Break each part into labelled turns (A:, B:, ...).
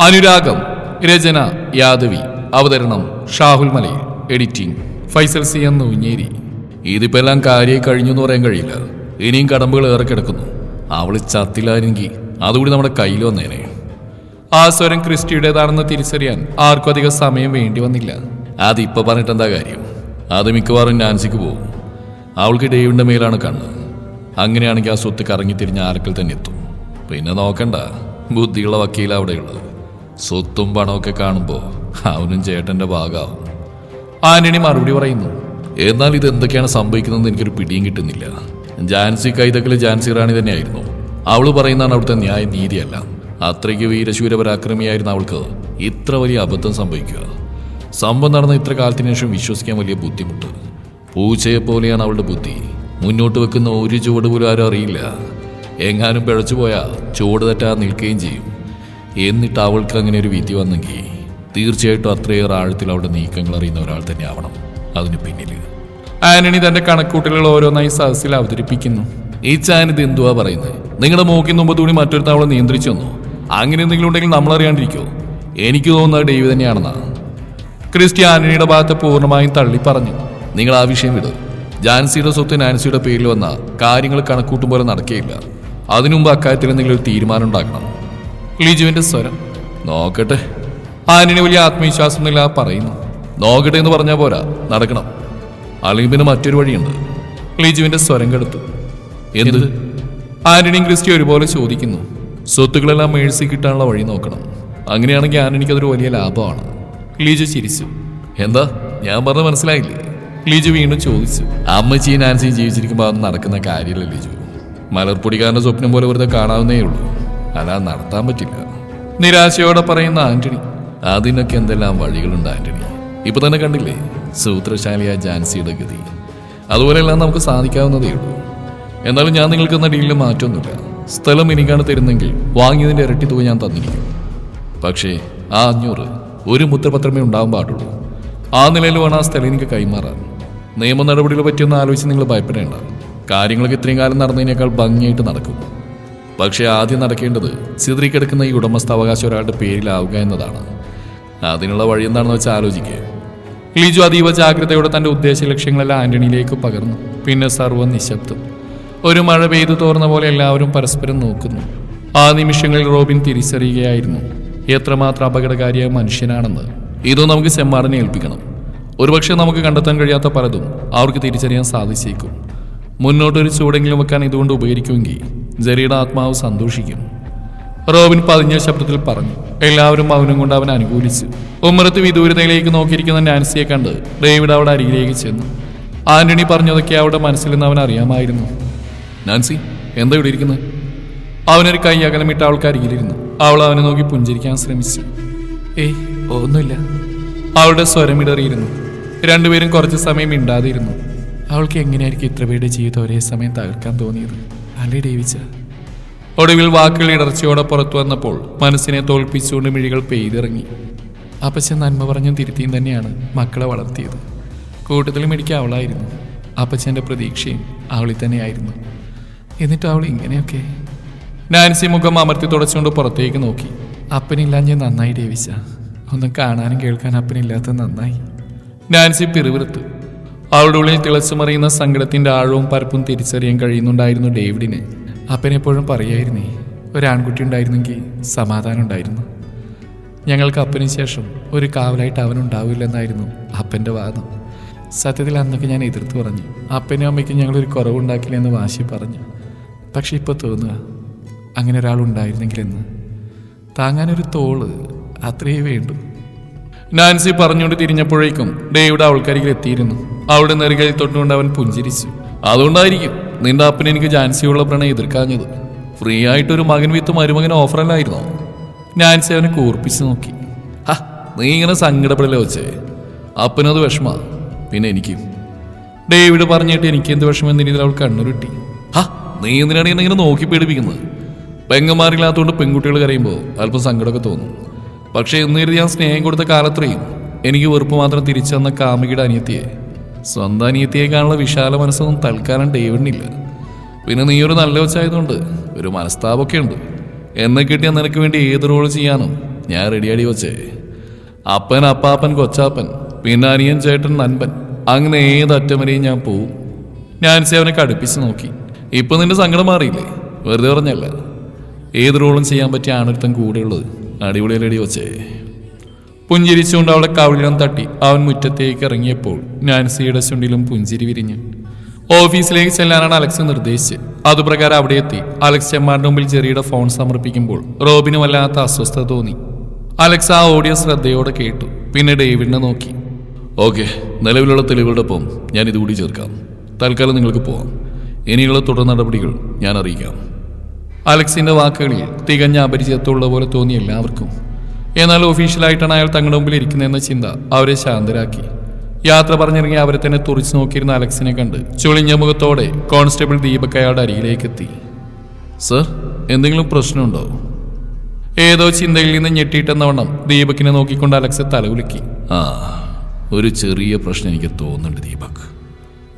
A: അനുരാഗം രചന യാദവി അവതരണം ഷാഹുൽ മലയിൽ എഡിറ്റിംഗ് ഫൈസൽ സി എന്ന ഉഞ്ഞേരി ഇതിപ്പോ എല്ലാം കാര്യമായി കഴിഞ്ഞു എന്ന് പറയാൻ കഴിയില്ല. ഇനിയും കടമ്പുകൾ ഏറെ കിടക്കുന്നു. അവൾ ചത്തില്ലായിരുന്നെങ്കിൽ അതുകൂടി നമ്മുടെ കയ്യിൽ വന്നേനെ. ആ സ്വരം ക്രിസ്റ്റിയുടേതാണെന്ന് തിരിച്ചറിയാൻ ആർക്കും അധികം സമയം വേണ്ടി വന്നില്ല. അതിപ്പോ പറഞ്ഞിട്ട് എന്താ കാര്യം? അത് മിക്കവാറും നാൻസിക്ക് പോകും. അവൾക്ക് ഡേവിന്റെ മേലാണ് കണ്ണ്. അങ്ങനെയാണെങ്കിൽ ആ സ്വത്ത് കറങ്ങി തിരിഞ്ഞ ആർക്കിൽ തന്നെ എത്തും. പിന്നെ നോക്കണ്ട. ബുദ്ധിയുള്ള വക്കീലാണ് അവിടെയുള്ളത്. സ്വത്തും പണമൊക്കെ കാണുമ്പോൾ അവനും ചേട്ടന്റെ ഭാഗമാവും ആന്റണി മറുപടി പറയുന്നു എന്നാൽ ഇത് എന്തൊക്കെയാണ് സംഭവിക്കുന്നതെന്ന് എനിക്കൊരു പിടിയും കിട്ടുന്നില്ല. ജാൻസി കൈതക്കൽ ജാൻസി റാണി തന്നെയായിരുന്നു. അവൾ പറയുന്നതാണ് അവിടുത്തെ ന്യായ നീതിയല്ല അത്രയ്ക്ക് വീരശൂരപരാക്രമിയായിരുന്നു അവൾക്ക് ഇത്ര വലിയ അബദ്ധം സംഭവിക്കുക. സംഭവം നടന്ന ഇത്ര കാലത്തിന് ശേഷം വിശ്വസിക്കാൻ വലിയ ബുദ്ധിമുട്ട്. പൂച്ചയെ പോലെയാണ് അവളുടെ ബുദ്ധി. മുന്നോട്ട് വെക്കുന്ന ഒരു ചുവട് പോലും ആരും അറിയില്ല. എങ്ങാനും പിഴച്ചു പോയാൽ ചുവട് തെറ്റാ നിൽക്കുകയും ചെയ്യും. എന്നിട്ട് അവൾക്ക് അങ്ങനെ ഒരു വിധി വന്നെങ്കിൽ തീർച്ചയായിട്ടും അത്രയേറെ ആഴത്തിൽ അവളുടെ നീക്കങ്ങൾ അറിയുന്ന ഒരാൾ തന്നെ ആവണം അതിന് പിന്നിൽ ആനണി തന്റെ കണക്കൂട്ടലുകൾ ഓരോന്നായി സദസ്സിൽ അവതരിപ്പിക്കുന്നു. ഈ ചാൻ ഇത് എന്തുവാ പറയുന്നത്? നിങ്ങളുടെ മൂക്കിൽ മുമ്പ് തൂണി മറ്റൊരു തവള നിയന്ത്രിച്ചു വന്നു അങ്ങനെ എന്തെങ്കിലും ഉണ്ടെങ്കിൽ നമ്മൾ അറിയാണ്ടിരിക്കോ എനിക്ക് തോന്നുന്നത് ഡേവി തന്നെയാണെന്നാണ് ക്രിസ്റ്റി ആന്റണിയുടെ ഭാഗത്ത് പൂർണമായും തള്ളി പറഞ്ഞു നിങ്ങൾ ആ വിഷയം വിടും. ജാൻസിയുടെ സ്വത്ത് നാൻസിയുടെ പേരിൽ വന്ന കാര്യങ്ങൾ കണക്കൂട്ടും പോലെ നടക്കുകയില്ല അതിനുമുമ്പ് അക്കാര്യത്തിൽ എന്തെങ്കിലും ഒരു തീരുമാനം ഉണ്ടാക്കണം. ലിജുവിന്റെ സ്വരം. നോക്കട്ടെ. ആനിന് വലിയ ആത്മവിശ്വാസം ആത്മവിശ്വാസമില്ല പറയുന്നു. നോക്കട്ടെ എന്ന് പറഞ്ഞാൽ പോരാ. നടക്കണം. അല്ലെങ്കിൽ പിന്നെ മറ്റൊരു വഴിയുണ്ട്. ലിജുവിന്റെ സ്വരം കെടുത്തു. എന്ത്? ആന്റണിയും ക്രിസ്റ്റി ഒരുപോലെ ചോദിക്കുന്നു. സ്വത്തുക്കളെല്ലാം മേഴ്സി കിട്ടാനുള്ള വഴി നോക്കണം. അങ്ങനെയാണെങ്കിൽ ആന്റണിക്ക് അതൊരു വലിയ ലാഭമാണ്. ലിജു ചിരിച്ചു. എന്താ? ഞാൻ പറഞ്ഞ മനസ്സിലായില്ലേ? ലിജു വീണ്ടും ചോദിച്ചു. അമ്മച്ചിയും നാൻസിയും ജീവിച്ചിരിക്കുമ്പോൾ അത് നടക്കുന്ന കാര്യമില്ല ലിജു? മലർപ്പൊടിക്കാരന്റെ സ്വപ്നം പോലെ വെറുതെ കാണാവുന്നേ ഉള്ളൂ. അല്ലാതെ നടത്താൻ പറ്റില്ല. നിരാശയോടെ പറയുന്ന ആന്റണി അതിനൊക്കെ എന്തെല്ലാം വഴികളുണ്ട് ആന്റണി? ഇപ്പൊ തന്നെ കണ്ടില്ലേ സൂത്രശാലിയായ ജാൻസിയുടെ ഗതി. അതുപോലെയെല്ലാം നമുക്ക് സാധിക്കാവുന്നതേ ഉള്ളൂ. എന്നാലും ഞാൻ നിങ്ങൾക്ക് എന്ന ഡീലിൽ മാറ്റമൊന്നുമില്ല സ്ഥലം എനിക്കാണ് തരുന്നെങ്കിൽ വാങ്ങിയതിന്റെ ഇരട്ടി തുക ഞാൻ തന്നിരിക്കും. പക്ഷേ ആ അഞ്ഞൂറ് ഒരു മുദ്രപത്രമേ ഉണ്ടാവാൻ പാടുള്ളൂ. ആ നിലയിൽ വേണം ആ സ്ഥലം എനിക്ക് കൈമാറാൻ. നിയമ നടപടികളെ പറ്റിയൊന്നും ആലോചിച്ച് നിങ്ങൾ ഭയപ്പെടേണ്ട. കാര്യങ്ങളൊക്കെ ഇത്രയും കാലം നടന്നതിനേക്കാൾ ഭംഗിയായിട്ട് നടക്കും. പക്ഷേ ആദ്യം നടക്കേണ്ടത് ചിതറിക്കിടക്കുന്ന ഈ ഉടമസ്ഥാവകാശം ഒരാളുടെ പേരിലാവുക എന്നതാണ്. അതിനുള്ള വഴി എന്താണെന്ന് വെച്ചാൽ ആലോചിക്കുക ലിജു അതീവ ജാഗ്രതയോടെ തന്റെ ഉദ്ദേശ ലക്ഷ്യങ്ങളെല്ലാം ആന്റണിയിലേക്ക് പകർന്നു. പിന്നെ സർവ നിശബ്ദം. ഒരു മഴ പെയ്തു തോർന്ന പോലെ എല്ലാവരും പരസ്പരം നോക്കുന്നു. ആ നിമിഷങ്ങളിൽ റോബിൻ തിരിച്ചറിയുകയായിരുന്നു. എത്രമാത്രം അപകടകാരിയായ മനുഷ്യനാണെന്ന്. ഇതോ നമുക്ക് ചെമ്മാറിനെ ഏൽപ്പിക്കണം. ഒരുപക്ഷെ നമുക്ക് കണ്ടെത്താൻ കഴിയാത്ത പലതും അവർക്ക് തിരിച്ചറിയാൻ സാധിച്ചേക്കും. മുന്നോട്ടൊരു ചൂടെങ്കിലും വെക്കാൻ ഇതുകൊണ്ട് ഉപകരിക്കുമെങ്കിൽ ജെറിയുടെ ആത്മാവ് സന്തോഷിക്കും. റോബിൻ പതിഞ്ഞ ശബ്ദത്തിൽ പറഞ്ഞു എല്ലാവരും മൗനം കൊണ്ട് അവൻ അനുകൂലിച്ചു. ഉമ്മറത്ത് വിദൂരതയിലേക്ക് നോക്കിയിരിക്കുന്ന നാൻസിയെ കണ്ട് ഡേവിഡ് അവിടെ അരികിലേക്ക് ചെന്നു. ആന്റണി പറഞ്ഞതൊക്കെ അവിടെ മനസ്സിൽ നിന്ന് അവൻ അറിയാമായിരുന്നു. നാൻസി എന്താ ഇവിടെ ഇരിക്കുന്നത് അവനൊരു കൈ അകലമിട്ട് അവൾക്ക് അരികിലിരുന്നു. അവൾ അവനെ നോക്കി പുഞ്ചിരിക്കാൻ ശ്രമിച്ചു. ഏയ് ഒന്നുമില്ല. അവളുടെ സ്വരമിടറിയിരുന്നു രണ്ടുപേരും കുറച്ച് സമയം മിണ്ടാതിരുന്നു. അവൾക്ക് എങ്ങനെയായിരിക്കും ഇത്ര പേരുടെ ജീവിതം ഒരേ സമയം തകർക്കാൻ തോന്നിയത്? അല്ലേ ഡേവിച്ച ഒടുവിൽ വാക്കുകൾ ഇടർച്ചയോടെ പുറത്തു വന്നപ്പോൾ മനസ്സിനെ തോൽപ്പിച്ചുകൊണ്ട് മിഴികൾ പെയ്തിറങ്ങി. അപ്പച്ചൻ നന്മ പറഞ്ഞും തിരുത്തിയും തന്നെയാണ് മക്കളെ വളർത്തിയത്. കൂട്ടത്തിൽ മിടിക്കുക അവളായിരുന്നു. അപ്പച്ചന്റെ പ്രതീക്ഷയും അവളിൽ തന്നെയായിരുന്നു. എന്നിട്ട് അവൾ ഇങ്ങനെയൊക്കെ. നാൻസി മുഖം അമർത്തി തുടച്ചുകൊണ്ട് പുറത്തേക്ക് നോക്കി. അപ്പനില്ലാഞ്ഞ് നന്നായി ഡേവിച്ച ഒന്നും കാണാനും കേൾക്കാൻ അപ്പനില്ലാത്ത നന്നായി. നാൻസി പിറുവിറുത്തു അവളുടെ ഉള്ളിൽ തിളച്ചു മറിയുന്ന സങ്കടത്തിന്റെ ആഴവും പരപ്പും തിരിച്ചറിയാൻ കഴിയുന്നുണ്ടായിരുന്നു ഡേവിഡിന്. അപ്പനെപ്പോഴും പറയായിരുന്നേ ഒരാൺകുട്ടി ഉണ്ടായിരുന്നെങ്കിൽ സമാധാനം ഉണ്ടായിരുന്നു. ഞങ്ങൾക്ക് അപ്പന് ശേഷം ഒരു കാവലായിട്ട് അവനുണ്ടാവില്ലെന്നായിരുന്നു അപ്പന്റെ വാദം. സത്യത്തിൽ അന്നൊക്കെ ഞാൻ എതിർത്ത് പറഞ്ഞു അപ്പനും അമ്മയ്ക്കും ഞങ്ങളൊരു കുറവുണ്ടാക്കില്ല എന്ന് വാശി പറഞ്ഞു. പക്ഷെ ഇപ്പോൾ തോന്നുക അങ്ങനെ ഒരാൾ ഉണ്ടായിരുന്നെങ്കിലെന്ന് താങ്ങാനൊരു തോൾ അത്രയേ വേണ്ടു. നാൻസി പറഞ്ഞുകൊണ്ട് തിരിഞ്ഞപ്പോഴേക്കും ഡേവിഡ് അവൾക്കരികിൽ എത്തിയിരുന്നു. അവളുടെ നെറുകയിൽ തൊട്ടുകൊണ്ട് അവൻ പുഞ്ചിരിച്ചു. അതുകൊണ്ടായിരിക്കും നിന്റെ അപ്പന് എനിക്ക് ജാൻസിയുള്ള പ്രണയം എതിർക്കാഞ്ഞത്. ഫ്രീ ആയിട്ട് ഒരു മകൻ വിത്ത് മരുമകൻ ഓഫറല്ലായിരുന്നോ നാൻസി അവനെ കൂർപ്പിച്ചു നോക്കി. ഹ നീ ഇങ്ങനെ സങ്കടപ്പെടലേ വെച്ചേ അപ്പനത് വിഷമാ. പിന്നെ എനിക്കും. ഡേവിഡ് പറഞ്ഞിട്ട് എനിക്ക് എന്ത് വിഷമം എന്ന രീതിയിൽ അവൾ കണ്ണുരുട്ടി. ഹ നീ എന്തിനാണ് എന്നെ ഇങ്ങനെ നോക്കി പേടിപ്പിക്കുന്നത്? പെങ്ങന്മാരില്ലാത്തതുകൊണ്ട് പെൺകുട്ടികൾ കരയുമ്പോൾ അല്പം സങ്കടമൊക്കെ തോന്നും. പക്ഷേ എന്ന് കരുതി ഞാൻ സ്നേഹം കൊടുത്ത കാലത്രയും എനിക്ക് വെറുപ്പ് മാത്രം തിരിച്ചു തന്ന കാമുകിയുടെ അനിയത്തിയെ സ്വന്തം അനിയത്തിയെ കാണുന്ന വിശാല മനസ്സൊന്നും തൽക്കാലം ഡേവിഡിനില്ല. പിന്നെ നീ ഒരു നല്ല വെച്ചായതുകൊണ്ട് ഒരു മനസ്താപമൊക്കെ ഉണ്ട്. എന്നെ കിട്ടിയാൽ നിനക്ക് വേണ്ടി ഏത് റോൾ ചെയ്യാനും ഞാൻ റെഡിയാടി വെച്ചേ അപ്പൻ അപ്പാപ്പൻ കൊച്ചാപ്പൻ പിന്നെ അനിയൻ ചേട്ടൻ നൻപൻ. അങ്ങനെ ഏത് അറ്റമരെയും ഞാൻ പോവും. നാൻസി അവനെ കടുപ്പിച്ച് നോക്കി. ഇപ്പം നിന്റെ സങ്കടം മാറിയില്ലേ? വെറുതെ പറഞ്ഞല്ല. ഏത് റോളും ചെയ്യാൻ പറ്റിയ ആണൊരുത്തൻ കൂടെയുള്ളത്. അടിപൊളിയല്ലടി വച്ചേ പുഞ്ചിരിച്ചുകൊണ്ട് അവളെ കവിളിലും തട്ടി അവൻ മുറ്റത്തേക്ക് ഇറങ്ങിയപ്പോൾ നാൻസിയുടെ ചുണ്ടിലും പുഞ്ചിരി വിരിഞ്ഞു. ഓഫീസിലേക്ക് ചെല്ലാനാണ് അലക്സ് നിർദ്ദേശിച്ചത്. അതുപ്രകാരം അവിടെ എത്തി. അലക്സ് ചെമ്മാറിന്റെ മുമ്പിൽ ജെറിയുടെ ഫോൺ സമർപ്പിക്കുമ്പോൾ റോബിന് വല്ലാത്ത അസ്വസ്ഥത തോന്നി. അലക്സ് ആ ഓഡിയോ ശ്രദ്ധയോടെ കേട്ടു. പിന്നെ ഡേവിഡിനെ നോക്കി. ഓക്കെ നിലവിലുള്ള തെളിവുകളുടെ ഒപ്പം ഞാൻ ഇതുകൂടി ചേർക്കാം. തൽക്കാലം നിങ്ങൾക്ക് പോവാം. ഇനിയുള്ള തുടർ നടപടികൾ ഞാൻ അറിയിക്കാം. അലക്സിന്റെ വാക്കുകളിൽ തികഞ്ഞ അപരിചയത്തുള്ള പോലെ തോന്നി എല്ലാവർക്കും. എന്നാൽ ഒഫീഷ്യലായിട്ടാണ് അയാൾ തങ്ങളുടെ മുമ്പിൽ ഇരിക്കുന്നതെന്ന ചിന്ത അവരെ ശാന്തരാക്കി. യാത്ര പറഞ്ഞിറങ്ങി അവരെ തന്നെ തുറച്ചു നോക്കിയിരുന്ന അലക്സിനെ കണ്ട് ചുളിഞ്ഞ മുഖത്തോടെ കോൺസ്റ്റബിൾ ദീപക് അയാളുടെ അരികിലേക്ക് എത്തി. സർ എന്തെങ്കിലും പ്രശ്നമുണ്ടോ? ഏതോ ചിന്തയിൽ നിന്ന് ഞെട്ടിയിട്ടെന്ന വണ്ണം ദീപക്കിനെ നോക്കിക്കൊണ്ട് അലക്സ് തലകുലുക്കി. ആ ഒരു ചെറിയ പ്രശ്നം എനിക്ക് തോന്നുന്നുണ്ട് ദീപക്.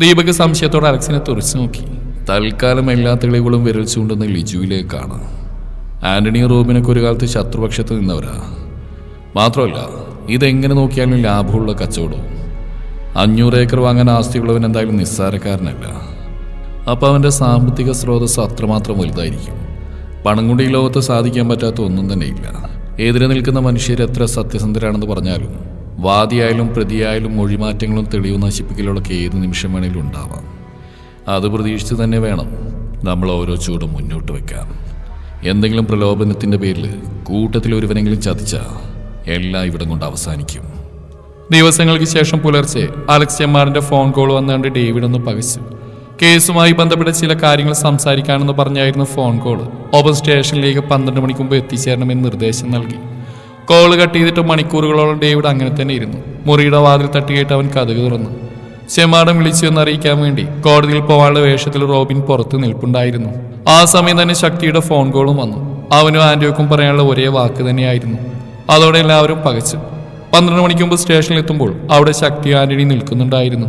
A: ദീപക് സംശയത്തോടെ അലക്സിനെ തുറച്ചു നോക്കി. തൽക്കാലം എല്ലാ തെളിവുകളും വിരൽ ചൂണ്ടുന്ന ലിജുവിലേക്കാണ്. ആന്റണി റോബിനൊക്കെ ഒരു കാലത്ത് ശത്രുപക്ഷത്ത് നിന്നവരാ. മാത്രമല്ല ഇതെങ്ങനെ നോക്കിയാലും ലാഭമുള്ള കച്ചവടവും അഞ്ഞൂറ് ഏക്കർ വാങ്ങാൻ ആസ്തിയുള്ളവൻ എന്തായാലും നിസ്സാരക്കാരനല്ല. അപ്പം അവന്റെ സാമ്പത്തിക സ്രോതസ് അത്രമാത്രം വലുതായിരിക്കും. പണം കൊണ്ട് ഈ ലോകത്ത് സാധിക്കാൻ പറ്റാത്ത ഒന്നും തന്നെയില്ല എതിരെ നിൽക്കുന്ന മനുഷ്യർ എത്ര സത്യസന്ധരാണെന്ന് പറഞ്ഞാലും വാദിയായാലും പ്രതിയായാലും മൊഴിമാറ്റങ്ങളും തെളിവ് നശിപ്പിക്കലുകളൊക്കെ ഏത് നിമിഷം വേണേലും ഉണ്ടാവാം. അത് പ്രതീക്ഷിച്ച് തന്നെ വേണം നമ്മൾ ഓരോ ചൂടും മുന്നോട്ട് വെക്കാം എന്തെങ്കിലും പ്രലോഭനത്തിന്റെ പേരിൽ കൂട്ടത്തിൽ ഒരുവനെങ്കിലും ചതിച്ച എല്ലാം ഇവിടം കൊണ്ട് അവസാനിക്കും. ദിവസങ്ങൾക്ക് ശേഷം പുലർച്ചെ അലക്സ് ചെമ്മാറിന്റെ ഫോൺ കോൾ വന്നുകൊണ്ട് ഡേവിഡ് ഒന്ന് പകച്ചു. കേസുമായി ബന്ധപ്പെട്ട ചില കാര്യങ്ങൾ സംസാരിക്കാനെന്ന് പറഞ്ഞായിരുന്നു ഫോൺ കോൾ ഓപ്പൺ സ്റ്റേഷനിലേക്ക് പന്ത്രണ്ട് മണിക്ക് മുമ്പ് എത്തിച്ചേരണമെന്ന് നിർദ്ദേശം നൽകി. കോൾ കട്ട് ചെയ്തിട്ട് മണിക്കൂറുകളോളം ഡേവിഡ് അങ്ങനെ തന്നെ ഇരുന്നു. മുറിയുടെ വാതിൽ തട്ടിയിട്ട് അവൻ കഥക് തുറന്നു. ചെമാടം വിളിച്ചു എന്ന് അറിയിക്കാൻ വേണ്ടി കോടതിയിൽ പോവാനുള്ള വേഷത്തിൽ റോബിൻ പുറത്ത് നിൽപ്പുണ്ടായിരുന്നു. ആ സമയം തന്നെ ശക്തിയുടെ ഫോൺ കോളും വന്നു. അവനും ആന്റിയോക്കും പറയാനുള്ള ഒരേ വാക്ക് തന്നെയായിരുന്നു. അതോടെ എല്ലാവരും പകച്ചു. പന്ത്രണ്ട് മണിക്ക് മുമ്പ് സ്റ്റേഷനിൽ എത്തുമ്പോൾ അവിടെ ശക്തി ആന്റണി നിൽക്കുന്നുണ്ടായിരുന്നു.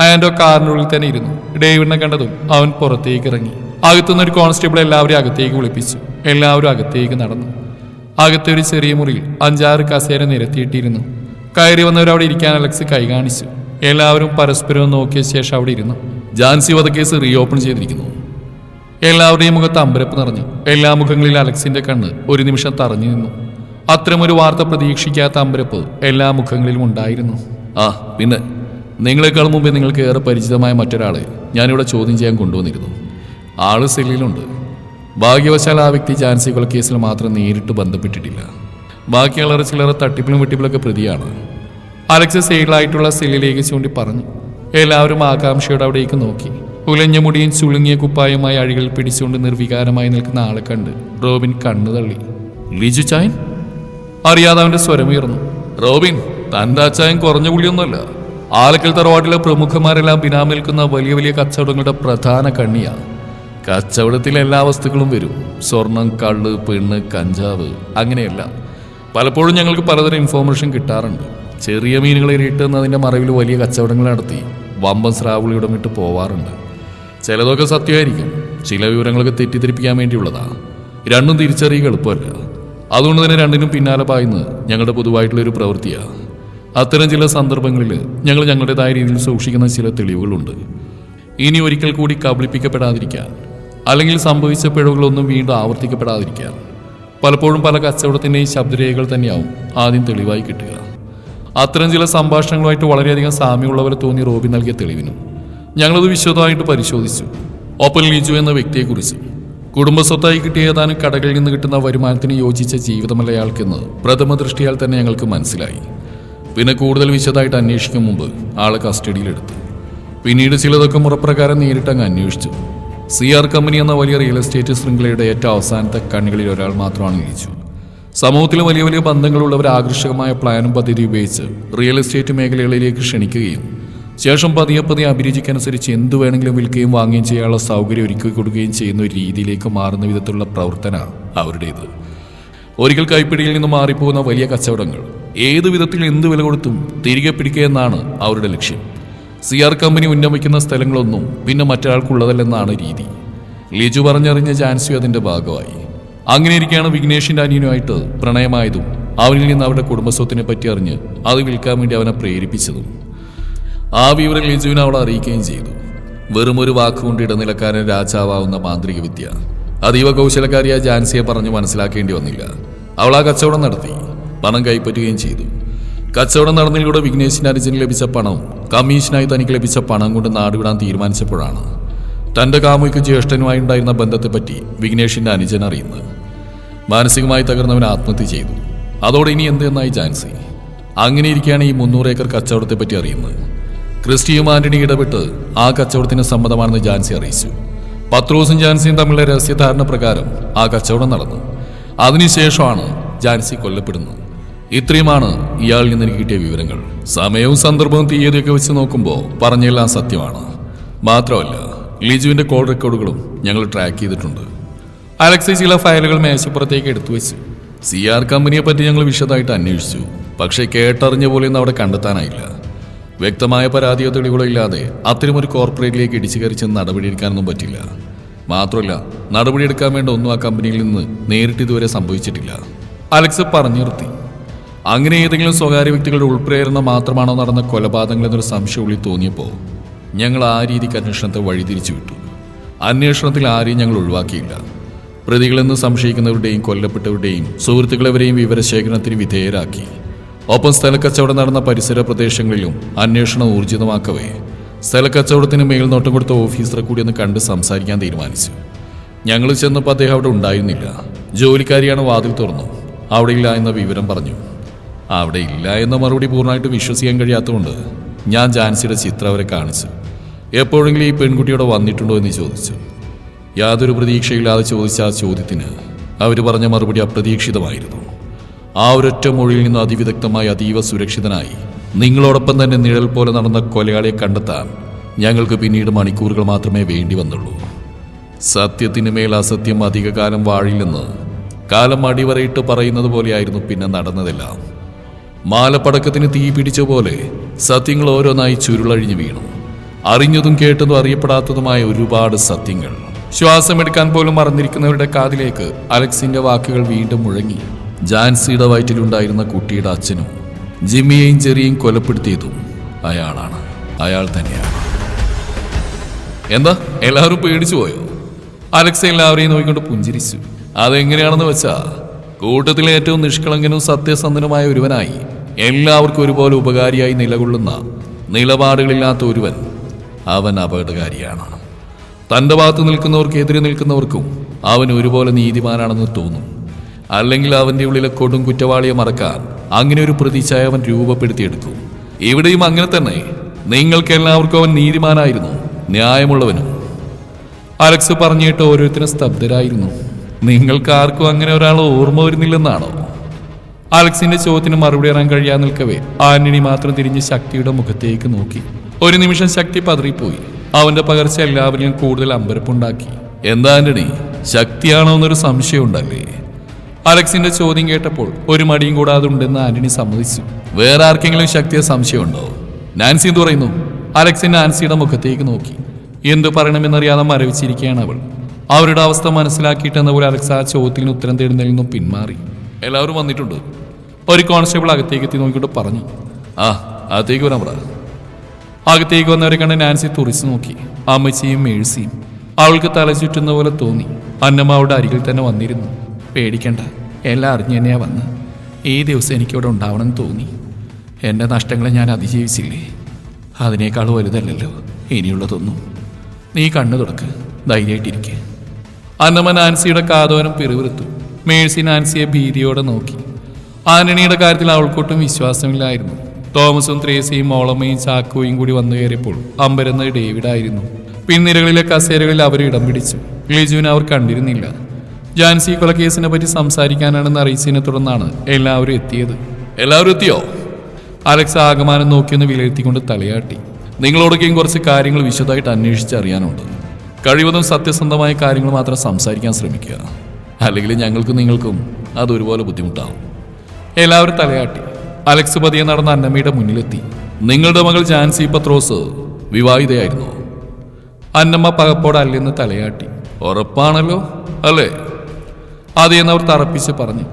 A: അയാന്റെ കാറിനുള്ളിൽ തന്നെ ഇരുന്നു. ഡേവിഡിനെ കണ്ടതും അവൻ പുറത്തേക്ക് ഇറങ്ങി. അകത്തുനിന്ന് ഒരു കോൺസ്റ്റബിൾ എല്ലാവരും അകത്തേക്ക് വിളിപ്പിച്ചു. എല്ലാവരും അകത്തേക്ക് നടന്നു. അകത്തെ ഒരു ചെറിയ മുറിയിൽ അഞ്ചാറ് കസേര നിരത്തിയിട്ടിരുന്നു. കയറി വന്നവർ അവിടെ ഇരിക്കാൻ അലക്സ് കൈ കാണിച്ചു. എല്ലാവരും പരസ്പരം നോക്കിയ ശേഷം അവിടെ ഇരുന്നു. ജാൻസി വധക്കേസ് റീഓപ്പൺ ചെയ്തിരിക്കുന്നു. എല്ലാവരുടെയും മുഖത്ത് അമ്പരപ്പ് നിറഞ്ഞു. എല്ലാ മുഖങ്ങളിലും അലക്സിന്റെ കണ്ണ് ഒരു നിമിഷം തറഞ്ഞു നിന്നു. അത്തരമൊരു വാർത്ത പ്രതീക്ഷിക്കാത്ത അമ്പരപ്പ് എല്ലാ മുഖങ്ങളിലും ഉണ്ടായിരുന്നു. ആ പിന്നെ നിങ്ങളെക്കാൾ മുമ്പേ നിങ്ങൾക്ക് ഏറെ പരിചിതമായ മറ്റൊരാളെ ഞാനിവിടെ ചോദ്യം ചെയ്യാൻ കൊണ്ടുവന്നിരുന്നു. ആൾ സെല്ലിലുണ്ട്. ഭാഗ്യവശാൽ ആ വ്യക്തി ജാൻസി കൊലക്കേസിൽ മാത്രം നേരിട്ട് ബന്ധപ്പെട്ടിട്ടില്ല. ബാക്കിയുള്ളവർ ചിലർ തട്ടിപ്പിലും വെട്ടിപ്പിലൊക്കെ പ്രതിയാണ്. അലക്സ് സൈഡിലായിട്ടുള്ള സെല്ലിലേക്ക് ചൂണ്ടി പറഞ്ഞു. എല്ലാവരും ആകാംക്ഷയോടെ അവിടേക്ക് നോക്കി. ഉലഞ്ഞ മുടിയും ചുളുങ്ങിയ കുപ്പായുമായി അഴികൾ പിടിച്ചുകൊണ്ട് നിർവികാരമായി നിൽക്കുന്ന ആളെ കണ്ട് റോബിൻ കണ്ണു തള്ളി ലിജു ചായൻ അറിയാതെ അവന്റെ സ്വരമുയർന്നു റോബിൻ തന്റെ അച്ചായം കുറഞ്ഞ പുള്ളിയൊന്നുമല്ല. ആലക്കൽ തറവാട്ടിലെ പ്രമുഖന്മാരെല്ലാം ബിനാമി നിൽക്കുന്ന വലിയ വലിയ കച്ചവടങ്ങളുടെ പ്രധാന കണ്ണിയാണ് കച്ചവടത്തിൽ എല്ലാ വസ്തുക്കളും വരും. സ്വർണം കള്ള് പെണ്ണ് കഞ്ചാവ് അങ്ങനെയല്ല. പലപ്പോഴും ഞങ്ങൾക്ക് പലതരം ഇൻഫോർമേഷൻ കിട്ടാറുണ്ട്. ചെറിയ മീനുകളെ ഇരിട്ടുന്നതിന്റെ മറവിൽ വലിയ കച്ചവടങ്ങൾ നടത്തി വമ്പൻ സ്രാവുളിയിടം വിട്ട് പോവാറുണ്ട്. ചിലതൊക്കെ സത്യമായിരിക്കും. ചില വിവരങ്ങളൊക്കെ തെറ്റിദ്ധരിപ്പിക്കാൻ വേണ്ടിയുള്ളതാണ് രണ്ടും തിരിച്ചറിയുക എളുപ്പമല്ല. അതുകൊണ്ട് തന്നെ രണ്ടിനും പിന്നാലെ പായുന്നത് ഞങ്ങളുടെ പൊതുവായിട്ടുള്ള ഒരു പ്രവൃത്തിയാണ് അത്തരം ചില സന്ദർഭങ്ങളിൽ ഞങ്ങൾ ഞങ്ങളുടേതായ രീതിയിൽ സൂക്ഷിക്കുന്ന ചില തെളിവുകളുണ്ട്. ഇനി ഒരിക്കൽ കൂടി കബളിപ്പിക്കപ്പെടാതിരിക്കാൻ അല്ലെങ്കിൽ സംഭവിച്ച പിഴവുകളൊന്നും വീണ്ടും ആവർത്തിക്കപ്പെടാതിരിക്കാൻ പലപ്പോഴും പല കച്ചവടത്തിന്റെയും ശബ്ദരേഖകൾ തന്നെയാവും ആദ്യം തെളിവായി കിട്ടുക. അത്തരം ചില സംഭാഷണങ്ങളുമായിട്ട് വളരെയധികം സാമ്യമുള്ളവരെ തോന്നി റോബി നൽകിയ തെളിവിനും ഞങ്ങളത് വിശദമായിട്ട് പരിശോധിച്ചു. ഓപ്പൺ ലീജു എന്ന വ്യക്തിയെക്കുറിച്ച് കുടുംബസ്വത്തായി കിട്ടിയ ഏതാനും കടകളിൽ നിന്ന് കിട്ടുന്ന വരുമാനത്തിന് യോജിച്ച ജീവിതമല്ല അയാൾക്കെന്ന് പ്രഥമ ദൃഷ്ടിയാൽ തന്നെ ഞങ്ങൾക്ക് മനസ്സിലായി. പിന്നെ കൂടുതൽ വിശദമായിട്ട് അന്വേഷിക്കും മുമ്പ് ആളെ കസ്റ്റഡിയിലെടുത്തു. പിന്നീട് ചിലതൊക്കെ മുറപ്രകാരം നേരിട്ട് അങ്ങ് അന്വേഷിച്ചു. സി ആർ കമ്പനി എന്ന വലിയ റിയൽ എസ്റ്റേറ്റ് ശൃംഖലയുടെ ഏറ്റവും അവസാനത്തെ കണ്ണികളിൽ ഒരാൾ മാത്രമാണ് ഇരിച്ചു. സമൂഹത്തിൽ വലിയ വലിയ ബന്ധങ്ങളുള്ളവർ ആകർഷകമായ പ്ലാനും പദ്ധതി ഉപയോഗിച്ച് റിയൽ എസ്റ്റേറ്റ് മേഖലകളിലേക്ക് ക്ഷണിക്കുകയും ശേഷം പതിയെ പതിയെ അഭിരുചിക്കനുസരിച്ച് എന്ത് വേണമെങ്കിലും വിൽക്കുകയും വാങ്ങുകയും ചെയ്യാനുള്ള സൗകര്യം ഒരുക്കി കൊടുക്കുകയും ചെയ്യുന്ന ഒരു രീതിയിലേക്ക് മാറുന്ന വിധത്തിലുള്ള പ്രവർത്തന അവരുടേത്. ഒരിക്കൽ കൈപ്പിടിയിൽ നിന്ന് മാറിപ്പോകുന്ന വലിയ കച്ചവടങ്ങൾ. ഏത് വിധത്തിൽ എന്ത് വില കൊടുത്തും തിരികെ പിടിക്കുക എന്നാണ് അവരുടെ ലക്ഷ്യം. സി ആർ കമ്പനി ഉന്നമിക്കുന്ന സ്ഥലങ്ങളൊന്നും പിന്നെ മറ്റൊരാൾക്കുള്ളതല്ലെന്നാണ് രീതി. ലിജു പറഞ്ഞറിഞ്ഞ ജാൻസി അതിന്റെ ഭാഗമായി. അങ്ങനെ ഇരിക്കുകയാണ് വിഘ്നേഷിന്റെ അനിയനുമായിട്ട് പ്രണയമായതും അവനിൽ നിന്ന് അവരുടെ കുടുംബസ്വത്തിനെ പറ്റി അറിഞ്ഞ് അത് വിൽക്കാൻ വേണ്ടി അവനെ പ്രേരിപ്പിച്ചതും. ആ വിവരം ലിജുവിനെ അറിയിക്കുകയും ചെയ്തു. വെറും ഒരു വാക്കുകൊണ്ട് ഇടനിലക്കാരൻ രാജാവാവുന്ന മാന്ത്രിക വിദ്യ. അതീവ കൗശലക്കാരിയായ ജാൻസിയെ പറഞ്ഞു മനസ്സിലാക്കേണ്ടി വന്നില്ല. അവൾ ആ കച്ചവടം നടത്തി. പണം കൈപ്പറ്റുകയും ചെയ്തു. കച്ചവടം നടന്നതിലൂടെ വിഘ്നേഷിന് അനുജന് ലഭിച്ച പണവും കമ്മീഷനായി തനിക്ക് ലഭിച്ച പണം കൊണ്ട് നാടുവിടാൻ തീരുമാനിച്ചപ്പോഴാണ് തന്റെ കാമുയ്ക്ക് ജ്യേഷ്ഠനുമായി ഉണ്ടായിരുന്ന ബന്ധത്തെപ്പറ്റി വിഘ്നേഷിന്റെ അനുജൻ അറിയുന്നത്. മാനസികമായി തകർന്നവൻ ആത്മഹത്യ ചെയ്തു. അതോടെ ഇനി എന്തെന്നായി ജാൻസി? അങ്ങനെ ഇരിക്കുകയാണ് ഈ മുന്നൂറ് ഏക്കർ കച്ചവടത്തെപ്പറ്റി അറിയുന്നത്. ക്രിസ്റ്റിയും ആന്റണി ഇടപെട്ട് ആ കച്ചവടത്തിന് സമ്മതമാണെന്ന് ജാൻസി അറിയിച്ചു. പത്രോസും ജാൻസിയും തമ്മിലുള്ള രഹസ്യധാരണ പ്രകാരം ആ കച്ചവടം നടന്നു. അതിനുശേഷമാണ് ജാൻസി കൊല്ലപ്പെടുന്നത്. ഇത്രയുമാണ് ഇയാളിൽ നിന്ന് എനിക്ക് കിട്ടിയ വിവരങ്ങൾ. സമയവും സന്ദർഭവും തീയതിയൊക്കെ വെച്ച് നോക്കുമ്പോൾ പറഞ്ഞെല്ലാം സത്യമാണ്. മാത്രമല്ല ലിജുവിന്റെ കോൾ റെക്കോർഡുകളും ഞങ്ങൾ ട്രാക്ക് ചെയ്തിട്ടുണ്ട്. അലക്സി ചില ഫയലുകൾ മേശപ്പുറത്തേക്ക് എടുത്തു വെച്ചു. സി ആർ കമ്പനിയെ പറ്റി ഞങ്ങൾ വിശദമായിട്ട് അന്വേഷിച്ചു. പക്ഷേ കേട്ടറിഞ്ഞ പോലെയൊന്നും അവിടെ കണ്ടെത്താനായില്ല. വ്യക്തമായ പരാതിയോ തെളിവുകളോ ഇല്ലാതെ അത്തരമൊരു കോർപ്പറേറ്റിലേക്ക് ഇടിച്ചു കയറി ചെന്ന് നടപടിയെടുക്കാനൊന്നും പറ്റില്ല. മാത്രമല്ല നടപടിയെടുക്കാൻ വേണ്ട ഒന്നും ആ കമ്പനിയിൽ നിന്ന് നേരിട്ട് ഇതുവരെ സംഭവിച്ചിട്ടില്ല. അലക്സ് പറഞ്ഞു നിർത്തി അങ്ങനെ ഏതെങ്കിലും സ്വകാര്യ വ്യക്തികളുടെ ഉൾപ്രേരണ മാത്രമാണോ നടന്ന കൊലപാതകങ്ങൾ എന്നൊരു സംശയം ഉള്ളിൽ തോന്നിയപ്പോൾ ഞങ്ങൾ ആ രീതിക്ക് അന്വേഷണത്തെ വഴിതിരിച്ചു വിട്ടു. അന്വേഷണത്തിൽ ആരെയും ഞങ്ങൾ ഒഴിവാക്കിയില്ല. പ്രതികളെന്ന് സംശയിക്കുന്നവരുടെയും കൊല്ലപ്പെട്ടവരുടെയും സുഹൃത്തുക്കളെവരെയും വിവരശേഖരണത്തിന് വിധേയരാക്കി. ഒപ്പം സ്ഥലക്കച്ചവടം നടന്ന പരിസര പ്രദേശങ്ങളിലും അന്വേഷണം ഊർജിതമാക്കവേ. സ്ഥലക്കച്ചവടത്തിന് മേൽനോട്ടം കൊടുത്ത ഓഫീസറെ കൂടി ഒന്ന് കണ്ട് സംസാരിക്കാൻ തീരുമാനിച്ചു. ഞങ്ങൾ ചെന്നപ്പോൾ അദ്ദേഹം അവിടെ ഉണ്ടായിരുന്നില്ല. ജോലിക്കാരിയാണ് വാതിൽ തുറന്നു. അവിടെ ഇല്ല എന്ന വിവരം പറഞ്ഞു. അവിടെ ഇല്ല എന്ന മറുപടി പൂർണമായിട്ട് വിശ്വസിക്കാൻ കഴിയാത്തതുകൊണ്ട് ഞാൻ ജാൻസിയുടെ ചിത്രം അവരെ കാണിച്ചു. എപ്പോഴെങ്കിലും ഈ പെൺകുട്ടിയോടെ വന്നിട്ടുണ്ടോ എന്ന് ചോദിച്ചു. യാതൊരു പ്രതീക്ഷയില്ലാതെ ചോദിച്ച ആ ചോദ്യത്തിന് അവർ പറഞ്ഞ മറുപടി അപ്രതീക്ഷിതമായിരുന്നു. ആ ഒരൊറ്റ മൊഴിയിൽ നിന്ന് അതിവിദഗ്ധമായി അതീവ സുരക്ഷിതനായി. നിങ്ങളോടൊപ്പം തന്നെ നിഴൽ പോലെ നടന്ന കൊലയാളിയെ കണ്ടെത്താൻ ഞങ്ങൾക്ക് പിന്നീട് മണിക്കൂറുകൾ മാത്രമേ വേണ്ടി വന്നുള്ളൂ. സത്യത്തിന് മേൽ അസത്യം അധികകാലം വാഴില്ലെന്ന് കാലം അടിവരയിട്ട് പറയുന്നത് പോലെയായിരുന്നു പിന്നെ നടന്നതെല്ലാം. മാലപ്പടക്കത്തിന് തീ പിടിച്ച പോലെ സത്യങ്ങൾ ഓരോന്നായി ചുരുളഴിഞ്ഞു വീണു. അറിഞ്ഞതും കേട്ടതും അറിയപ്പെടാത്തതുമായ ഒരുപാട് സത്യങ്ങൾ. ശ്വാസമെടുക്കാൻ പോലും മറന്നിരിക്കുന്നവരുടെ കാതിലേക്ക് അലക്സിന്റെ വാക്കുകൾ വീണ്ടും മുഴങ്ങി. ജാൻസിയുടെ വയറ്റിലുണ്ടായിരുന്ന കുട്ടിയുടെ അച്ഛനും ജിമ്മിയെയും ചെറിയും കൊലപ്പെടുത്തിയതും അയാളാണ്. അയാൾ തന്നെയാണ്. എന്താ? എല്ലാവരും പേടിച്ചു പോയോ? അലക്സ എല്ലാവരെയും നോക്കിക്കൊണ്ട് പുഞ്ചിരിച്ചു. അതെങ്ങനെയാണെന്ന് വെച്ചാ കൂട്ടത്തിലെ ഏറ്റവും നിഷ്കളങ്കനും സത്യസന്ധനുമായ ഒരുവനായി എല്ലാവർക്കും ഒരുപോലെ ഉപകാരിയായി നിലകൊള്ളുന്ന നിലപാടുകളില്ലാത്ത ഒരുവൻ അവൻ അപകടകാരിയാണ്. തന്റെ ഭാഗത്ത് നിൽക്കുന്നവർക്ക് എതിരെ നിൽക്കുന്നവർക്കും അവൻ ഒരുപോലെ നീതിമാനാണെന്ന് തോന്നും. അല്ലെങ്കിൽ അവന്റെ ഉള്ളിലെ കൊടും കുറ്റവാളിയെ മറക്കാൻ അങ്ങനെ ഒരു പ്രതിച്ഛായ അവൻ രൂപപ്പെടുത്തിയെടുക്കും ഇവിടെയും അങ്ങനെ തന്നെ. നിങ്ങൾക്ക് എല്ലാവർക്കും അവൻ നീതിമാനായിരുന്നു ന്യായമുള്ളവനും. അലക്സ് പറഞ്ഞിട്ട് ഓരോരുത്തരും സ്തബ്ധരായിരുന്നു. നിങ്ങൾക്ക് ആർക്കും അങ്ങനെ ഒരാൾ ഓർമ്മ വരുന്നില്ലെന്നാണോ? അലക്സിന്റെ ചോദ്യത്തിന് മറുപടി പറയാൻ കഴിയാൻ നിൽക്കവേ ആന്റണി മാത്രം തിരിഞ്ഞ് ശക്തിയുടെ മുഖത്തേക്ക് നോക്കി. ഒരു നിമിഷം ശക്തി പതറിപ്പോയി. അവന്റെ പകർച്ച എല്ലാവരിലും കൂടുതൽ അമ്പരപ്പുണ്ടാക്കി. എന്താ ആന്റണി? ശക്തിയാണോ എന്നൊരു സംശയം ഉണ്ടല്ലേ അലക്സിന്റെ ചോദ്യം കേട്ടപ്പോൾ ഒരു മടിയും കൂടാതെ ഉണ്ടെന്ന് ആന്റണി സമ്മതിച്ചു. വേറെ ആർക്കെങ്കിലും ശക്തിയെ സംശയമുണ്ടോ നാൻസി എന്ത് പറയുന്നു? അലക്സിൻ നാൻസിയുടെ മുഖത്തേക്ക് നോക്കി. എന്തു പറയണമെന്നറിയാതെ മരവിച്ചിരിക്കുകയാണ് അവൾ. അവരുടെ അവസ്ഥ മനസ്സിലാക്കിയിട്ടെന്ന പോലെ അലക്സ് ആ ചോദ്യത്തിന് ഉത്തരം തേടുന്നതിൽ നിന്നും പിന്മാറി. എല്ലാവരും വന്നിട്ടുണ്ട്. ഒരു കോൺസ്റ്റബിൾ അകത്തേക്ക് എത്തി നോക്കിയിട്ട് പറഞ്ഞു. ആ അകത്തേക്ക് വരാൻ പറ അകത്തേക്ക് വന്നവരെ കണ്ട് നാൻസി തുറിച്ചു നോക്കി. അമ്മച്ചിയും മേഴ്സിയും. അവൾക്ക് തല ചുറ്റുന്ന പോലെ തോന്നി. അന്നമ്മ അവളുടെ അരികിൽ തന്നെ വന്നിരുന്നു. പേടിക്കണ്ട. എല്ലാം അറിഞ്ഞു തന്നെയാണ് വന്ന്. ഈ ദിവസം എനിക്കിവിടെ ഉണ്ടാവണമെന്ന് തോന്നി. എന്റെ നഷ്ടങ്ങളെ ഞാൻ അതിജീവിച്ചില്ലേ? അതിനേക്കാൾ വലുതല്ലല്ലോ ഇനിയുള്ളതൊന്നും. നീ കണ്ണു തുറക്ക് ധൈര്യമായിട്ടിരിക്കെ. അന്നമ്മ നാൻസിയുടെ കാതോരം പിറുവിറുത്തു മേഴ്സി നാൻസിയെ ഭീതിയോടെ നോക്കി. ആന്റണിയുടെ കാര്യത്തിൽ അവൾക്കൊട്ടും വിശ്വാസമില്ലായിരുന്നു. തോമസും ത്രേസിയും മോളമ്മയും ചാക്കോയും കൂടി വന്നു കയറിയപ്പോൾ അമ്പരന്ന് ഡേവിഡായിരുന്നു. പിൻനിരകളിലെ കസേരകളിൽ അവർ ഇടം പിടിച്ചു. ലിജുവിനെ അവർ കണ്ടിരുന്നില്ല. ജാൻസി കൊലക്കേസിനെ പറ്റി സംസാരിക്കാനാണെന്ന് അറിയിച്ചതിനെ തുടർന്നാണ് എല്ലാവരും എത്തിയത്. എല്ലാവരും എത്തിയോ? അലക്സ് ആകമാനം നോക്കിയൊന്ന് വിലയിരുത്തിക്കൊണ്ട് തലയാട്ടി. നിങ്ങളോടൊക്കെയും കുറച്ച് കാര്യങ്ങൾ വിശദമായിട്ട് അന്വേഷിച്ചറിയാനുണ്ട് കഴിവതും സത്യസന്ധമായ കാര്യങ്ങൾ മാത്രം സംസാരിക്കാൻ ശ്രമിക്കുക. അല്ലെങ്കിൽ ഞങ്ങൾക്കും നിങ്ങൾക്കും അതൊരുപോലെ ബുദ്ധിമുട്ടാവും. എല്ലാവരും തലയാട്ടി. അലക്സ് പതിയെ നടന്ന അന്നമ്മയുടെ മുന്നിലെത്തി. നിങ്ങളുടെ മകൾ ജാൻസി പത്രോസ് വിവാഹിതയായിരുന്നു. അന്നമ്മ പകപ്പോടെ അല്ലെന്ന് തലയാട്ടി. ഉറപ്പാണല്ലോ അല്ലേ? അതേന്ന് അവർ തറപ്പിച്ച് പറഞ്ഞു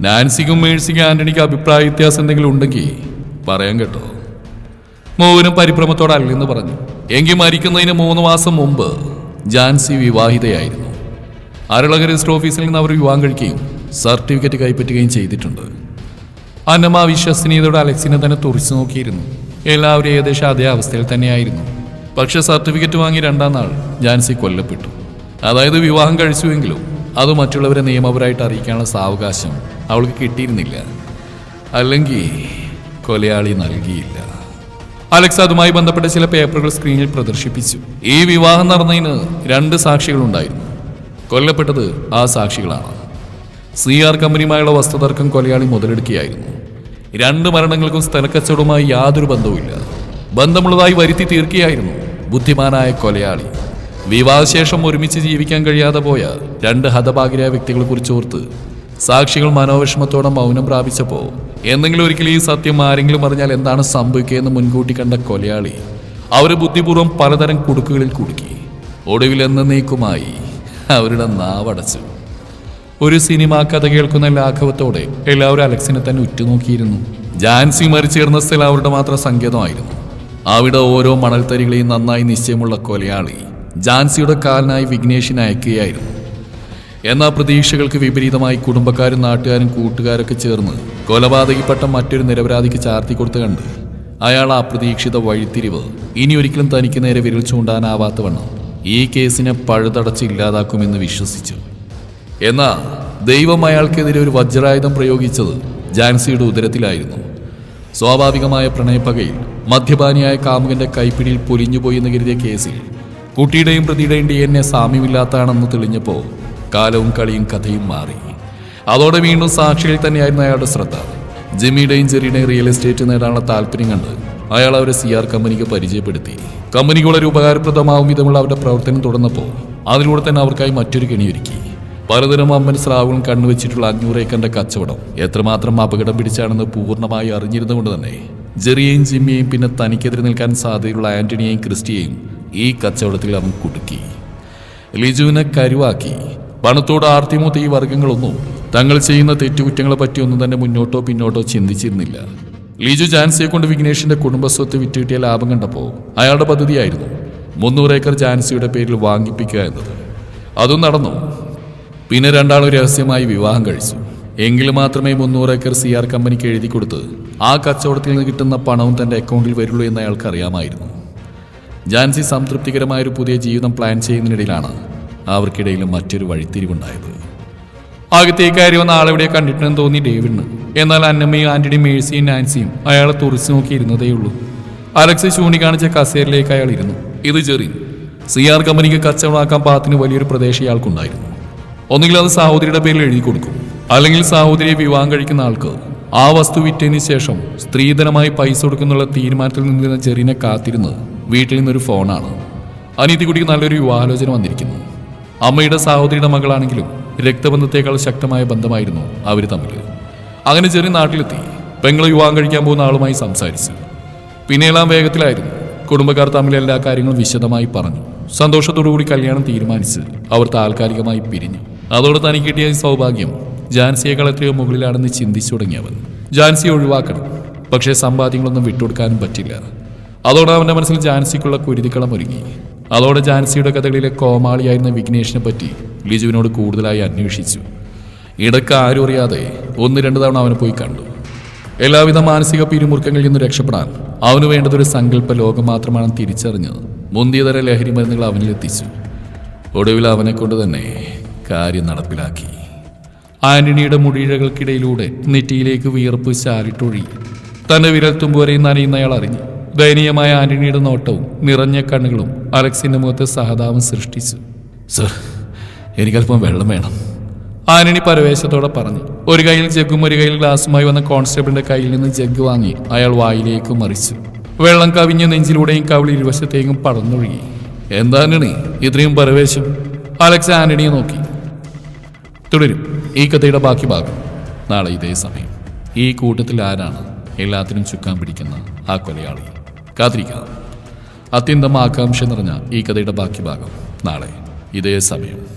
A: നാൻസിക്കും മേഴ്സിക്കും ആന്റണിക്ക് അഭിപ്രായ വ്യത്യാസം എന്തെങ്കിലും ഉണ്ടെങ്കിൽ പറയാൻ കേട്ടോ. മോഹനും പരിഭ്രമത്തോടെ അല്ലെന്ന് പറഞ്ഞു എങ്കിൽ മരിക്കുന്നതിന് മൂന്ന് മാസം മുമ്പ് ജാൻസി വിവാഹിതയായിരുന്നു. അരളക രജിസ്റ്റർ ഓഫീസിൽ നിന്ന് അവർ വിവാഹം കഴിക്കുകയും സർട്ടിഫിക്കറ്റ് കൈപ്പറ്റുകയും ചെയ്തിട്ടുണ്ട്. അന്നമ്മ വിശ്വസനീയതയോടെ അലക്സിനെ തന്നെ തുറച്ചു നോക്കിയിരുന്നു. എല്ലാവരും ഏകദേശം അതേ അവസ്ഥയിൽ തന്നെയായിരുന്നു. പക്ഷേ സർട്ടിഫിക്കറ്റ് വാങ്ങി രണ്ടാം നാൾ ജാൻസി കൊല്ലപ്പെട്ടു. അതായത് വിവാഹം കഴിച്ചുവെങ്കിലും അത് മറ്റുള്ളവരെ നിയമപരമായിട്ട് അറിയിക്കാനുള്ള സാവകാശം അവൾക്ക് കിട്ടിയിരുന്നില്ല. അല്ലെങ്കിൽ കൊലയാളി നൽകിയില്ല. അലക്സ് അതുമായി ബന്ധപ്പെട്ട ചില പേപ്പറുകൾ സ്ക്രീനിൽ പ്രദർശിപ്പിച്ചു. ഈ വിവാഹം നടന്നതിന് രണ്ട് സാക്ഷികളുണ്ടായിരുന്നു. കൊല്ലപ്പെട്ടത് ആ സാക്ഷികളാണ്. സി ആർ കമ്പനിയുമായുള്ള വസ്തുതർക്കം കൊലയാളി മുതലെടുക്കുകയായിരുന്നു. രണ്ട് മരണങ്ങൾക്കും സ്ഥലക്കച്ചവടവുമായി യാതൊരു ബന്ധവുമില്ല. ബന്ധമുള്ളതായി വരുത്തി തീർക്കുകയായിരുന്നു ബുദ്ധിമാനായ കൊലയാളി. വിവാഹശേഷം ഒരുമിച്ച് ജീവിക്കാൻ കഴിയാതെ പോയ രണ്ട് ഹതഭാഗ്യരായ വ്യക്തികളെ കുറിച്ച് ഓർത്ത് സാക്ഷികൾ മനോവിഷമത്തോടെ മൗനം പ്രാപിച്ചപ്പോൾ എന്തെങ്കിലും ഒരിക്കലും ഈ സത്യം ആരെങ്കിലും അറിഞ്ഞാൽ എന്താണ് സംഭവിക്കുകയെന്ന് മുൻകൂട്ടി കണ്ട കൊലയാളി അവരെ ബുദ്ധിപൂർവം പലതരം കുടുക്കുകളിൽ കുടുക്കി. ഒടുവിൽ എന്നേക്കുമായി അവരുടെ നാവടച്ചു. ഒരു സിനിമ കഥ കേൾക്കുന്ന ലാഘവത്തോടെ എല്ലാവരും അലക്സിനെ തന്നെ ഉറ്റുനോക്കിയിരുന്നു. ജാൻസി മരിച്ചേർന്ന സ്ഥലം അവരുടെ മാത്രം സങ്കേതമായിരുന്നു. അവിടെ ഓരോ മണൽത്തരികളെയും നന്നായി നിശ്ചയമുള്ള കൊലയാളി ജാൻസിയുടെ കാലിനായി വിഘ്നേഷിനെ അയക്കുകയായിരുന്നു. എന്നാൽ പ്രതീക്ഷകൾക്ക് വിപരീതമായി കുടുംബക്കാരും നാട്ടുകാരും കൂട്ടുകാരൊക്കെ ചേർന്ന് കൊലപാതകപ്പെട്ട മറ്റൊരു നിരപരാധിക്ക് ചാർത്തി കൊടുത്തു കണ്ട് അയാൾ അപ്രതീക്ഷിത വഴിത്തിരിവ് ഇനി ഒരിക്കലും തനിക്ക് നേരെ വിരൽ ചൂണ്ടാനാവാത്ത വണ്ണം ഈ കേസിനെ പഴുതടച്ച് ഇല്ലാതാക്കുമെന്ന് വിശ്വസിച്ചു. എന്നാൽ ദൈവം അയാൾക്കെതിരെ ഒരു വജ്രായുധം പ്രയോഗിച്ചത് ജാൻസിയുടെ ഉദരത്തിലായിരുന്നു. സ്വാഭാവികമായ പ്രണയപ്പകയിൽ മദ്യപാനിയായ കാമുകന്റെ കൈപ്പിടിയിൽ പൊലിഞ്ഞുപോയി എന്ന് കരുതിയ കേസിൽ കുട്ടിയുടെയും പ്രതിയുടെയും ഡി എൻ എ സാമ്യമില്ലാത്തതാണെന്ന് തെളിഞ്ഞപ്പോൾ കാലവും കളിയും കഥയും മാറി. അതോടെ വീണ്ടും സാക്ഷിയിൽ തന്നെയായിരുന്നു അയാളുടെ ശ്രദ്ധ. ജിമ്മിയുടെയും ജെറിയുടെയും റിയൽ എസ്റ്റേറ്റ് നേടാനുള്ള താല്പര്യം കണ്ട് അയാൾ അവരെ സി ആർ കമ്പനിക്ക് പരിചയപ്പെടുത്തി. കമ്പനിക്ക് വളരെ ഉപകാരപ്രദമാവും വിധമുള്ള അവരുടെ പ്രവർത്തനം തുടർന്നപ്പോൾ അതിലൂടെ തന്നെ അവർക്കായി മറ്റൊരു കെണിയൊരുക്കി. പലതരം അമ്മൻ സ്രാവുകളും കണ്ണുവെച്ചിട്ടുള്ള അഞ്ഞൂറ് ഏക്കറിന്റെ കച്ചവടം എത്രമാത്രം അപകടം പിടിച്ചാണെന്ന് പൂർണമായി അറിഞ്ഞിരുന്നുകൊണ്ട് തന്നെ ജെറിയെയും ജിമ്മിയെയും പിന്നെ തനിക്കെതിരെ നിൽക്കാൻ സാധ്യതയുള്ള ആന്റണിയെയും ക്രിസ്റ്റിയെയും ഈ കച്ചവടത്തിൽ അവൻ കുടുക്കി. ലിജുവിനെ കരുവാക്കി. പണത്തോട് ആർത്തിമൂത്ത ഈ വർഗങ്ങളൊന്നും തങ്ങൾ ചെയ്യുന്ന തെറ്റുകുറ്റങ്ങളെ പറ്റിയൊന്നും തന്നെ മുന്നോട്ടോ പിന്നോട്ടോ ചിന്തിച്ചിരുന്നില്ല. ലിജു ജാൻസിയെ കൊണ്ട് വിഘ്നേഷിന്റെ കുടുംബസ്വത്ത് വിറ്റുകിട്ടിയ ലാഭം കണ്ടപ്പോൾ അയാളുടെ പദ്ധതിയായിരുന്നു മുന്നൂറ് ഏക്കർ ജാൻസിയുടെ പേരിൽ വാങ്ങിപ്പിക്കുക എന്നത്. അതും നടന്നു. പിന്നെ രണ്ടാളും രഹസ്യമായി വിവാഹം കഴിച്ചു. എങ്കിൽ മാത്രമേ മുന്നൂറ് ഏക്കർ സി ആർ കമ്പനിക്ക് എഴുതി കൊടുത്ത് ആ കച്ചവടത്തിൽ നിന്ന് കിട്ടുന്ന പണവും തന്റെ അക്കൗണ്ടിൽ വരുള്ളൂ എന്ന് അയാൾക്ക് അറിയാമായിരുന്നു. ജാൻസി സംതൃപ്തികരമായ ഒരു പുതിയ ജീവിതം പ്ലാൻ ചെയ്യുന്നതിനിടയിലാണ് അവർക്കിടയിലും മറ്റൊരു വഴിത്തിരിവുണ്ടായത്. ആകത്തെ കാര്യം വന്ന ആളെവിടെ കണ്ടിട്ടുണ്ടെന്ന് തോന്നി ഡേവിഡിന്. എന്നാൽ അന്നമ്മയും ആന്റണിയും മേഴ്സിയും നാൻസിയും അയാളെ തുറച്ചു നോക്കിയിരുന്നതേ ഉള്ളൂ. അലക്സ് ചൂണ്ടിക്കാണിച്ച കസേരയിലേക്ക് അയാൾ ഇരുന്നു. ഇത് ചെറി സി ആർ കമ്പനിക്ക് കച്ചവടമാക്കാൻ പാത്തിന് വലിയൊരു പ്രദേശം ഇയാൾക്കുണ്ടായിരുന്നു. ഒന്നുകിൽ അത് സഹോദരിയുടെ പേരിൽ എഴുതി കൊടുക്കും. അല്ലെങ്കിൽ സഹോദരിയെ വിവാഹം കഴിക്കുന്ന ആൾക്ക് ആ വസ്തു വിറ്റതിന് ശേഷം സ്ത്രീധനമായി പൈസ കൊടുക്കുന്നുള്ള തീരുമാനത്തിൽ നിന്നിരുന്ന ചെറിനെ കാത്തിരുന്ന് വീട്ടിൽ നിന്നൊരു ഫോണാണ്. അനീതിക്കുട്ടിക്ക് നല്ലൊരു വിവാഹാലോചന വന്നിരിക്കുന്നു. അമ്മയുടെ സഹോദരിയുടെ മകളാണെങ്കിലും രക്തബന്ധത്തേക്കാൾ ശക്തമായ ബന്ധമായിരുന്നു അവർ തമ്മിൽ അങ്ങനെ ചെറിയ നാട്ടിലെത്തി. പെങ്ങളെ വിവാഹം കഴിക്കാൻ പോകുന്ന ആളുമായി സംസാരിച്ചു. പിന്നെ എല്ലാം വേഗത്തിലായിരുന്നു. കുടുംബക്കാർ തമ്മിൽ എല്ലാ കാര്യങ്ങളും വിശദമായി പറഞ്ഞു. സന്തോഷത്തോടുകൂടി കല്യാണം തീരുമാനിച്ച് അവർ താൽക്കാലികമായി പിരിഞ്ഞു. അതോടെ തനിക്ക് കിട്ടിയ സൗഭാഗ്യം ജാൻസിയേക്കാൾ എത്രയോ മുകളിലാണെന്ന് ചിന്തിച്ചു തുടങ്ങിയവൻ. ജാൻസിയെ ഒഴിവാക്കണം. പക്ഷേ സമ്പാദ്യങ്ങളൊന്നും വിട്ടുകൊടുക്കാനും പറ്റില്ല. അതോടെ അവന്റെ മനസ്സിൽ ജാൻസിക്കുള്ള കുരുതിക്കളം ഒരുങ്ങി. അതോടെ ജാൻസിയുടെ കഥകളിലെ കോമാളിയായിരുന്ന വിഘ്നേഷിനെ പറ്റി ലിജുവിനോട് കൂടുതലായി അന്വേഷിച്ചു. ഇടയ്ക്ക് ആരും അറിയാതെ ഒന്ന് രണ്ട് തവണ അവനെ പോയി കണ്ടു. എല്ലാവിധ മാനസിക പിരിമുറുക്കങ്ങളിൽ നിന്ന് രക്ഷപ്പെടാൻ അവന് വേണ്ടതൊരു സങ്കല്പ ലോകം മാത്രമാണ് തിരിച്ചറിഞ്ഞത്. മുന്തിയതര ലഹരി മരുന്നുകൾ അവനിലെത്തിച്ചു ഒടുവിൽ അവനെ കൊണ്ട് തന്നെ കാര്യം നടപ്പിലാക്കി. ആന്റണിയുടെ മുടിയിഴകൾക്കിടയിലൂടെ നെറ്റിയിലേക്ക് വിയർപ്പ് ചാലിട്ടൊഴി തന്റെ വിരൽത്തുമ്പ് വരെ നനയുന്ന അയാൾ അറിഞ്ഞു. ദയനീയമായ ആന്റണിയുടെ നോട്ടവും നിറഞ്ഞ കണ്ണുകളും അലക്സിന്റെ മുഖത്ത് സഹതാപം സൃഷ്ടിച്ചു. സർ എനിക്കല്പം വെള്ളം വേണം. ആന്റണി പരവേശത്തോടെ പറഞ്ഞു. ഒരു കയ്യിൽ ജഗ്ഗും ഒരു കയ്യിൽ ഗ്ലാസുമായി വന്ന കോൺസ്റ്റബിളിന്റെ കയ്യിൽ നിന്ന് ജഗ്ഗ് വാങ്ങി അയാൾ വായിലേക്ക് മറിച്ചു. വെള്ളം കവിഞ്ഞ നെഞ്ചിലൂടെയും കവിളി ഇരുവശത്തേക്കും പടർന്നൊഴുകി. എന്താണി ഇത്രയും പരവേശം. അലക്സ് ആന്റണിയെ നോക്കി. തുടരും. ഈ കഥയുടെ ബാക്കി ഭാഗം. നാളെ ഇതേ സമയം. ഈ കൂട്ടത്തിൽ ആരാണ് എല്ലാത്തിനും ചുക്കാൻ പിടിക്കുന്ന ആ കൊലയാളി കാത്തിരിക്കാം. അത്യന്തം ആകാംക്ഷ നിറഞ്ഞ ഈ കഥയുടെ ബാക്കി ഭാഗം നാളെ ഇതേ സമയം.